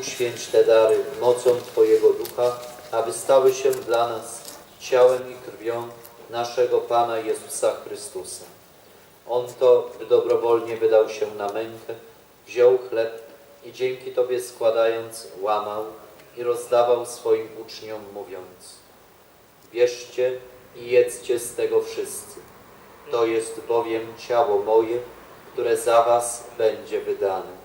uświęć te dary mocą Twojego Ducha, aby stały się dla nas ciałem i krwią naszego Pana Jezusa Chrystusa. On to, dobrowolnie wydał się na mękę, wziął chleb i dzięki Tobie składając, łamał i rozdawał swoim uczniom, mówiąc Bierzcie i jedzcie z tego wszyscy. To jest bowiem ciało moje, które za was będzie wydane.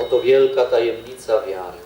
Oto wielka tajemnica wiary.